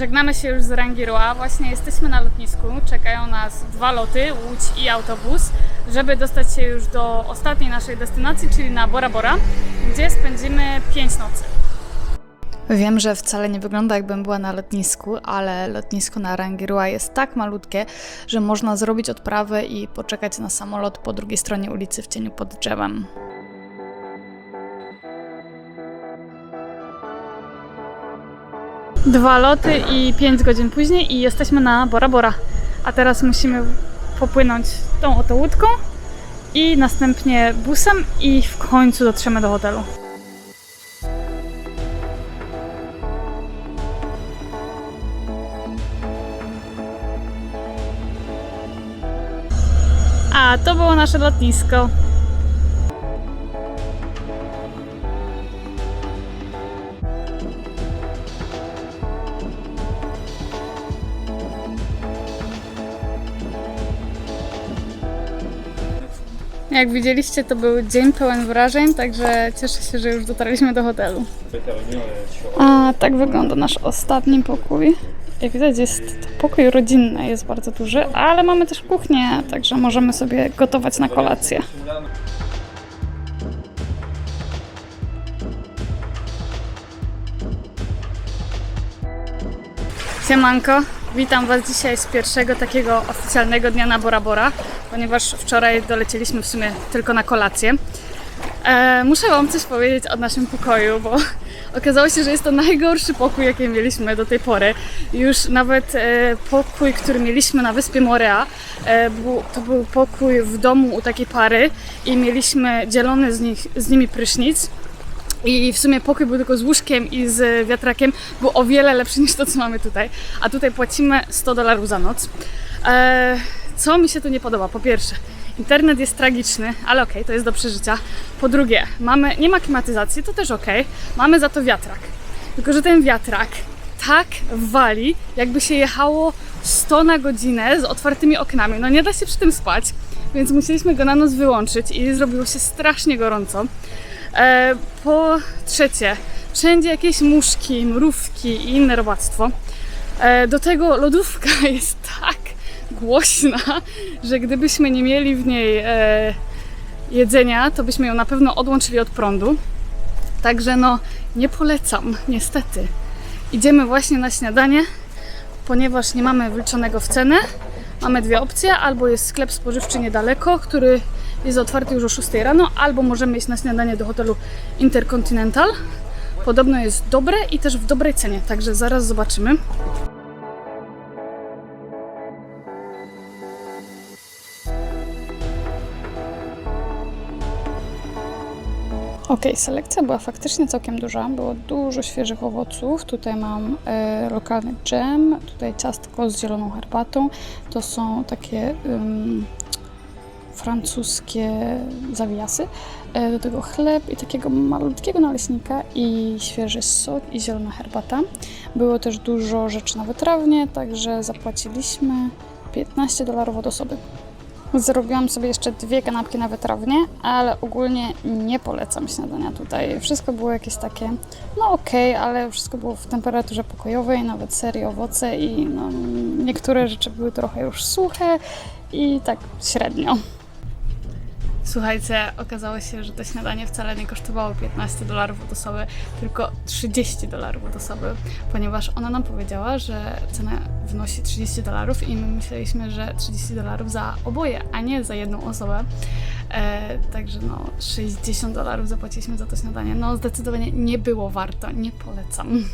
Żegnamy się już z Rangiroa. Właśnie jesteśmy na lotnisku. Czekają nas dwa loty, Łódź i autobus, żeby dostać się już do ostatniej naszej destynacji, czyli na Bora Bora, gdzie spędzimy 5 nocy. Wiem, że wcale nie wygląda jakbym była na lotnisku, ale lotnisko na Rangirua jest tak malutkie, że można zrobić odprawę i poczekać na samolot po drugiej stronie ulicy w cieniu pod drzewem. Dwa loty i 5 godzin później i jesteśmy na Bora Bora. A teraz musimy popłynąć tą oto łódką i następnie busem i w końcu dotrzemy do hotelu. A to było nasze lotnisko. Jak widzieliście, to był dzień pełen wrażeń, także cieszę się, że już dotarliśmy do hotelu. A tak wygląda nasz ostatni pokój. Jak widać, jest pokój rodzinny, jest bardzo duży, ale mamy też kuchnię, także możemy sobie gotować na kolację. Siemanko, witam Was dzisiaj z pierwszego takiego oficjalnego dnia na Bora Bora, ponieważ wczoraj dolecieliśmy w sumie tylko na kolację. E, muszę Wam coś powiedzieć o naszym pokoju, bo okazało się, że jest to najgorszy pokój, jaki mieliśmy do tej pory. Już nawet e, pokój, który mieliśmy na wyspie Morea, e, to był pokój w domu u takiej pary i mieliśmy dzielony z, nich, z nimi prysznic. I w sumie pokój był tylko z łóżkiem i z wiatrakiem, był o wiele lepszy niż to, co mamy tutaj. A tutaj płacimy 100 dolarów za noc. Eee, co mi się tu nie podoba? Po pierwsze, internet jest tragiczny, ale okej, to jest do przeżycia. Po drugie, mamy, nie ma klimatyzacji, to też okej. Mamy za to wiatrak. Tylko, że ten wiatrak tak wali, jakby się jechało 100 na godzinę z otwartymi oknami. No nie da się przy tym spać, więc musieliśmy go na noc wyłączyć i zrobiło się strasznie gorąco. E, po trzecie, wszędzie jakieś muszki, mrówki i inne robactwo. E, do tego lodówka jest tak głośna, że gdybyśmy nie mieli w niej e, jedzenia, to byśmy ją na pewno odłączyli od prądu. Także no, nie polecam, niestety. Idziemy właśnie na śniadanie, ponieważ nie mamy wliczonego w cenę. Mamy dwie opcje, albo jest sklep spożywczy niedaleko, który jest otwarty już o 6 rano, albo możemy iść na śniadanie do hotelu Intercontinental. Podobno jest dobre i też w dobrej cenie, także zaraz zobaczymy. Ok, selekcja była faktycznie całkiem duża. Było dużo świeżych owoców. Tutaj mam e, lokalny dżem, tutaj ciastko z zieloną herbatą. To są takie francuskie zawiasy. E, do tego chleb i takiego malutkiego naleśnika i świeży sok i zielona herbata. Było też dużo rzeczy na wytrawnie, także zapłaciliśmy 15 dolarów od osoby. Zrobiłam sobie jeszcze dwie kanapki na wytrawnie, ale ogólnie nie polecam śniadania tutaj. Wszystko było jakieś takie, no okej, ale wszystko było w temperaturze pokojowej, nawet serii owoce i no, niektóre rzeczy były trochę już suche i tak średnio. Słuchajcie, okazało się, że to śniadanie wcale nie kosztowało 15 dolarów od osoby, tylko 30 dolarów od osoby, ponieważ ona nam powiedziała, że cena wynosi 30 dolarów i my myśleliśmy, że 30 dolarów za oboje, a nie za jedną osobę. E, także no, 60 dolarów zapłaciliśmy za to śniadanie. No, zdecydowanie nie było warto, nie polecam.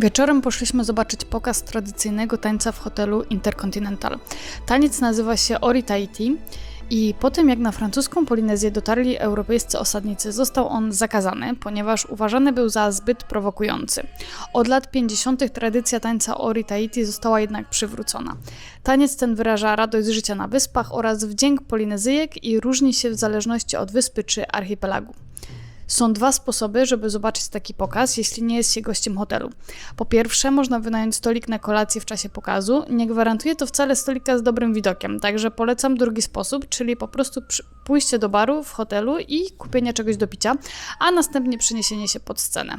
Wieczorem poszliśmy zobaczyć pokaz tradycyjnego tańca w hotelu Intercontinental. Taniec nazywa się Ori Tahiti i po tym jak na francuską Polinezję dotarli europejscy osadnicy, został on zakazany, ponieważ uważany był za zbyt prowokujący. Od lat 50. tradycja tańca Ori Tahiti została jednak przywrócona. Taniec ten wyraża radość z życia na wyspach oraz wdzięk Polinezyjek i różni się w zależności od wyspy czy archipelagu. Są dwa sposoby, żeby zobaczyć taki pokaz, jeśli nie jest się gościem hotelu. Po pierwsze, można wynająć stolik na kolację w czasie pokazu. Nie gwarantuje to wcale stolika z dobrym widokiem, także polecam drugi sposób, czyli po prostu pójście do baru w hotelu i kupienie czegoś do picia, a następnie przeniesienie się pod scenę.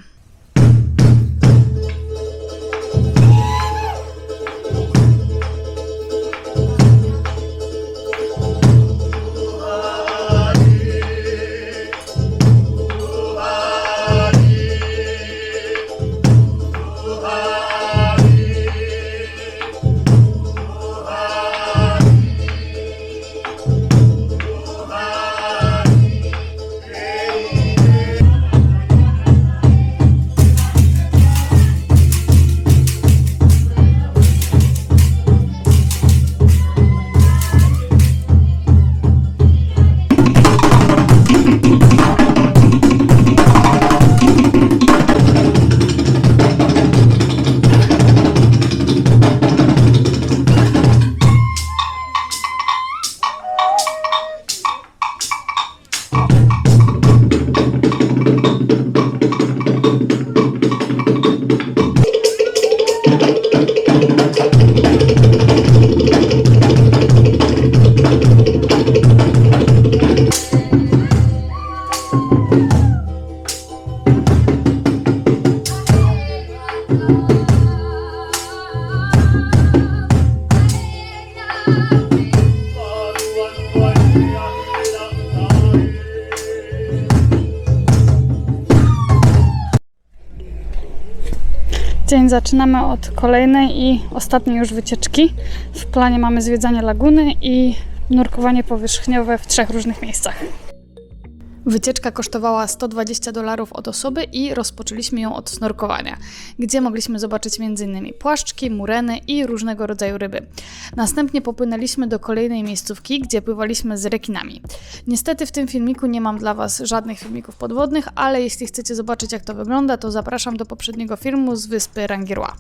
Od kolejnej i ostatniej już wycieczki. W planie mamy zwiedzanie laguny i nurkowanie powierzchniowe w trzech różnych miejscach. Wycieczka kosztowała 120 dolarów od osoby i rozpoczęliśmy ją od snorkowania, gdzie mogliśmy zobaczyć m.in. płaszczki, mureny i różnego rodzaju ryby. Następnie popłynęliśmy do kolejnej miejscówki, gdzie pływaliśmy z rekinami. Niestety w tym filmiku nie mam dla Was żadnych filmików podwodnych, ale jeśli chcecie zobaczyć jak to wygląda, to zapraszam do poprzedniego filmu z wyspy Rangirwa.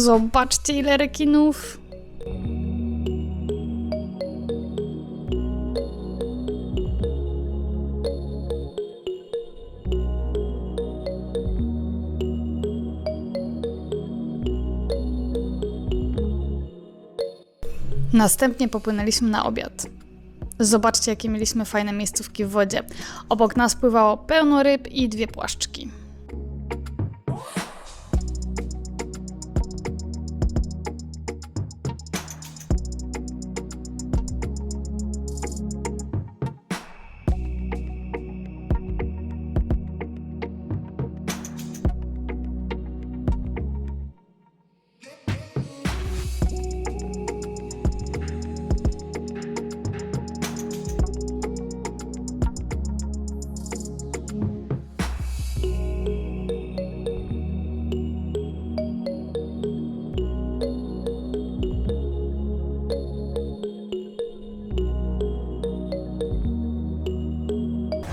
Zobaczcie ile rekinów! Następnie popłynęliśmy na obiad. Zobaczcie, jakie mieliśmy fajne miejscówki w wodzie. Obok nas pływało pełno ryb i dwie płaszczki.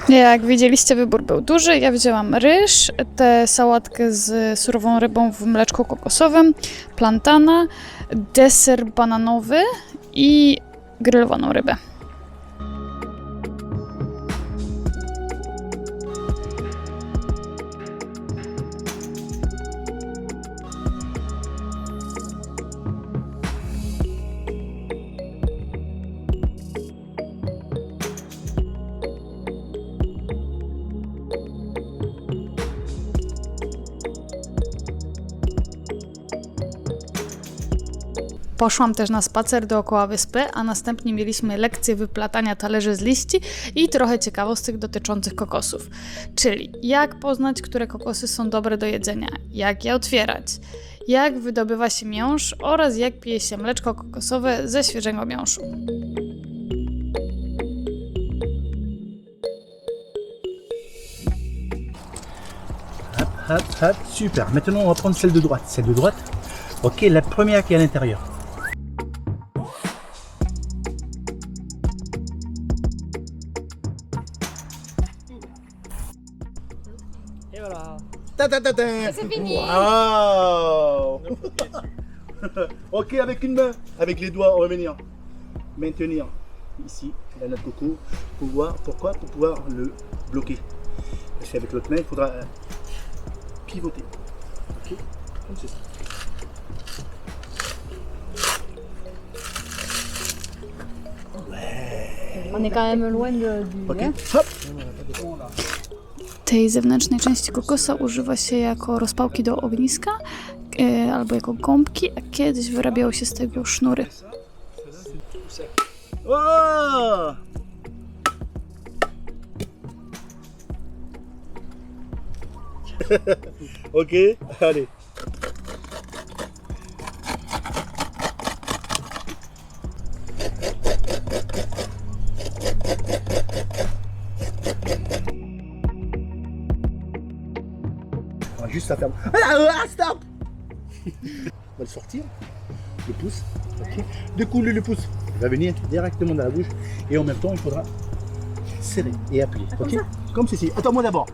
Jak widzieliście, wybór był duży. Ja wzięłam ryż, tę sałatkę z surową rybą w mleczku kokosowym, plantana, deser bananowy i grillowaną rybę. Poszłam też na spacer dookoła wyspy, a następnie mieliśmy lekcję wyplatania talerzy z liści i trochę ciekawostek dotyczących kokosów. Czyli jak poznać, które kokosy są dobre do jedzenia, jak je otwierać, jak wydobywa się miąższ oraz jak pije się mleczko kokosowe ze świeżego miąższu. Hop, hop, super. Maintenant, on va prendre celle de droite. Celle de droite. Ok, la première qui est à l'intérieur. Et voilà. Ta ta ta ta C'est fini. Waouh Ok, avec une main, avec les doigts, on va venir maintenir ici la noix de coco pour voir pourquoi pour pouvoir le bloquer. Parce qu'avec l'autre main, il faudra euh, pivoter. Ok Comme ceci. On est quand même loin de, du. Ok hein. Hop Tej zewnętrznej części kokosa używa się jako rozpałki do ogniska e, albo jako gąbki, a kiedyś wyrabiało się z tego sznury. Oh Ok, allez. La faire. Ah, ah, stop On va le sortir. Le pouce. Ok. Découle le pouce. Il va venir directement dans la bouche. Et en même temps, il faudra serrer et appuyer. ok Comme ceci. Attends-moi d'abord.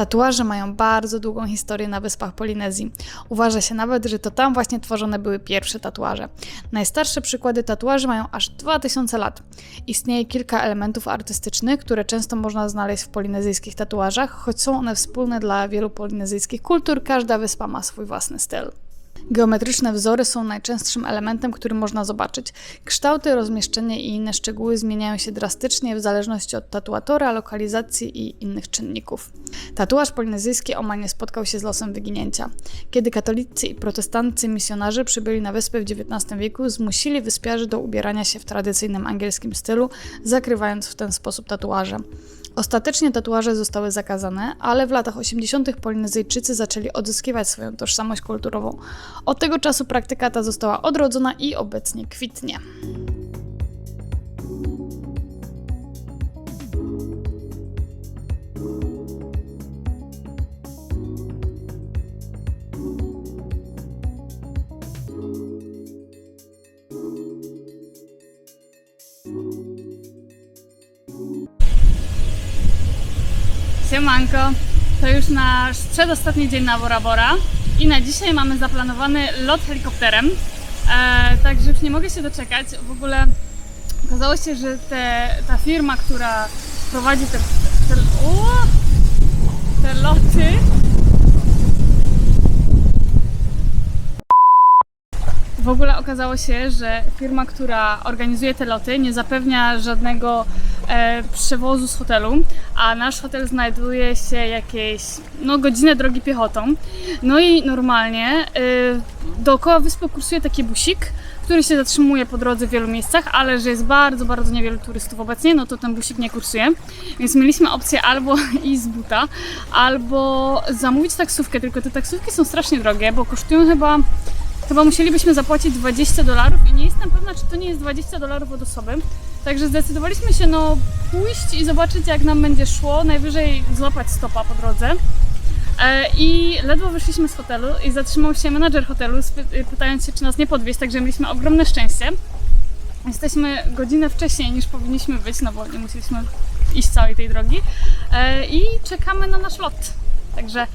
Tatuaże mają bardzo długą historię na wyspach Polinezji. Uważa się nawet, że to tam właśnie tworzone były pierwsze tatuaże. Najstarsze przykłady tatuaży mają aż 2000 lat. Istnieje kilka elementów artystycznych, które często można znaleźć w polinezyjskich tatuażach, choć są one wspólne dla wielu polinezyjskich kultur, każda wyspa ma swój własny styl. Geometryczne wzory są najczęstszym elementem, który można zobaczyć. Kształty, rozmieszczenie i inne szczegóły zmieniają się drastycznie w zależności od tatuatora, lokalizacji i innych czynników. Tatuaż polinezyjski omal nie spotkał się z losem wyginięcia. Kiedy katolicy i protestancy misjonarze przybyli na wyspę w XIX wieku, zmusili wyspiarzy do ubierania się w tradycyjnym angielskim stylu, zakrywając w ten sposób tatuaże. Ostatecznie tatuaże zostały zakazane, ale w latach 80. Polinezyjczycy zaczęli odzyskiwać swoją tożsamość kulturową. Od tego czasu praktyka ta została odrodzona i obecnie kwitnie. Siemanko, to już nasz przedostatni dzień na Bora Bora i na dzisiaj mamy zaplanowany lot helikopterem, e, także już nie mogę się doczekać. W ogóle okazało się, że te, ta firma, która prowadzi te, te, o, te loty, W ogóle okazało się, że firma, która organizuje te loty, nie zapewnia żadnego przewozu z hotelu, a nasz hotel znajduje się jakieś no, godzinę drogi piechotą. No i normalnie e, dookoła wyspy kursuje taki busik, który się zatrzymuje po drodze w wielu miejscach, ale że jest bardzo, bardzo niewielu turystów obecnie, no to ten busik nie kursuje. Więc mieliśmy opcję albo iść z buta, albo zamówić taksówkę, tylko te taksówki są strasznie drogie, bo kosztują chyba chyba musielibyśmy zapłacić 20 dolarów i nie jestem pewna, czy to nie jest 20 dolarów od osoby. Także zdecydowaliśmy się no pójść i zobaczyć jak nam będzie szło, najwyżej złapać stopa po drodze. E, I ledwo wyszliśmy z hotelu i zatrzymał się menadżer hotelu, pytając się, czy nas nie podwieźć, także mieliśmy ogromne szczęście. Jesteśmy godzinę wcześniej niż powinniśmy być, no bo nie musieliśmy iść całej tej drogi. E, I czekamy na nasz lot. Także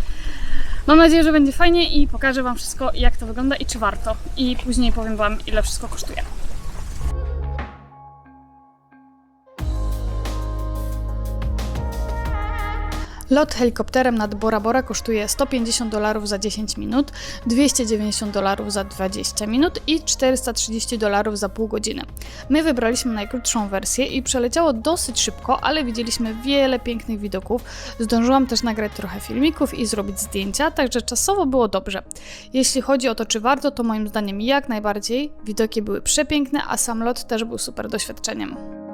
Mam nadzieję, że będzie fajnie i pokażę Wam wszystko, jak to wygląda i czy warto. I później powiem Wam, ile wszystko kosztuje. Lot helikopterem nad Bora Bora kosztuje 150 dolarów za 10 minut, 290 dolarów za 20 minut i 430 dolarów za pół godziny. My wybraliśmy najkrótszą wersję i przeleciało dosyć szybko, ale widzieliśmy wiele pięknych widoków. Zdążyłam też nagrać trochę filmików i zrobić zdjęcia, także czasowo było dobrze. Jeśli chodzi o to, czy warto, to moim zdaniem jak najbardziej. Widoki były przepiękne, a sam lot też był super doświadczeniem.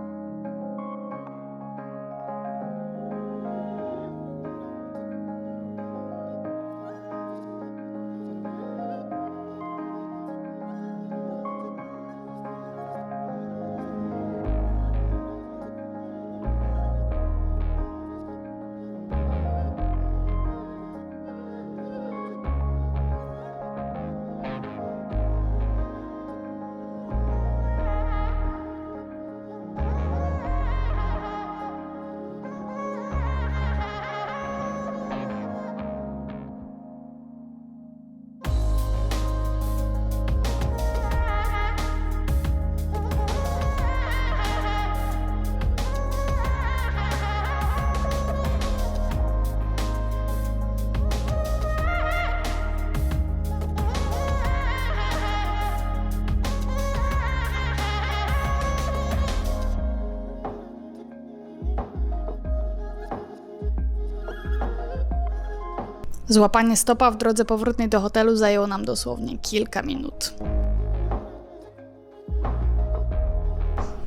Złapanie stopa w drodze powrotnej do hotelu zajęło nam dosłownie kilka minut.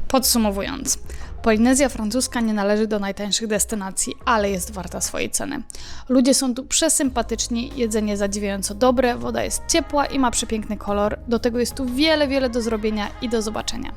Podsumowując, Polinezja francuska nie należy do najtańszych destynacji, ale jest warta swojej ceny. Ludzie są tu przesympatyczni, jedzenie zadziwiająco dobre, woda jest ciepła i ma przepiękny kolor. Do tego jest tu wiele, wiele do zrobienia i do zobaczenia.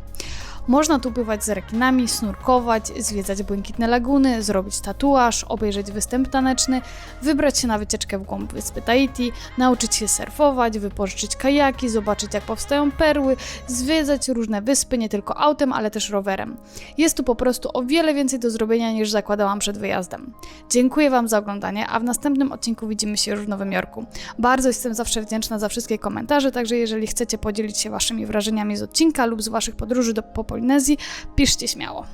Można tu pływać z rekinami, snurkować, zwiedzać błękitne laguny, zrobić tatuaż, obejrzeć występ taneczny, wybrać się na wycieczkę w głąb wyspy Tahiti, nauczyć się surfować, wypożyczyć kajaki, zobaczyć jak powstają perły, zwiedzać różne wyspy nie tylko autem, ale też rowerem. Jest tu po prostu o wiele więcej do zrobienia niż zakładałam przed wyjazdem. Dziękuję Wam za oglądanie, a w następnym odcinku widzimy się już w Nowym Jorku. Bardzo jestem zawsze wdzięczna za wszystkie komentarze, także jeżeli chcecie podzielić się Waszymi wrażeniami z odcinka lub z Waszych podróży do po Polinezji, piszcie śmiało.